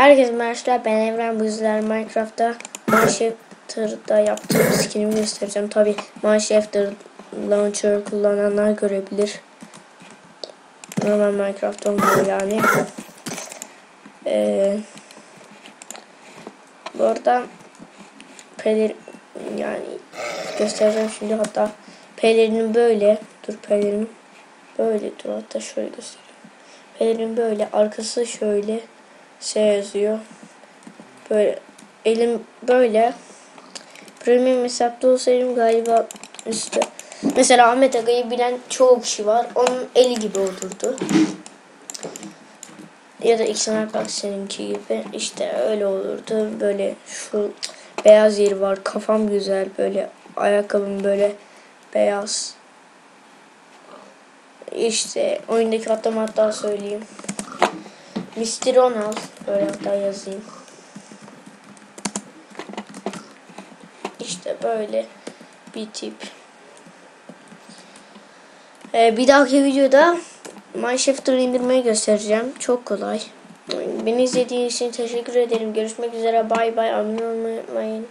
Herkese merhabalar ben Evren bu yüzden Minecraft'ta Mineshifter'da yaptığım skinimi göstereceğim. Tabi Mineshifter Launcher kullananlar görebilir. Normal Minecraft olmuyor yani. Ee, bu arada peler yani göstereceğim şimdi hatta pelerin böyle dur pelerin böyle dur hatta şöyle göstereyim. Pelerin böyle arkası şöyle şey yazıyor. Böyle elim böyle premium hesapta olsaydım galiba üstü. Mesela Ahmet Aga'yı bilen çoğu kişi var. Onun eli gibi olurdu. Ya da Xenar bak seninki gibi. işte öyle olurdu. Böyle şu beyaz yeri var. Kafam güzel. Böyle ayakkabım böyle beyaz. İşte oyundaki hatta hatta söyleyeyim. Mr. Ronald. Böyle hatta yazayım. İşte böyle bir tip. Ee, bir dahaki videoda Mineshifter'ı indirmeyi göstereceğim. Çok kolay. Beni izlediğiniz için teşekkür ederim. Görüşmek üzere. Bay bay. Abone olmayı unutmayın.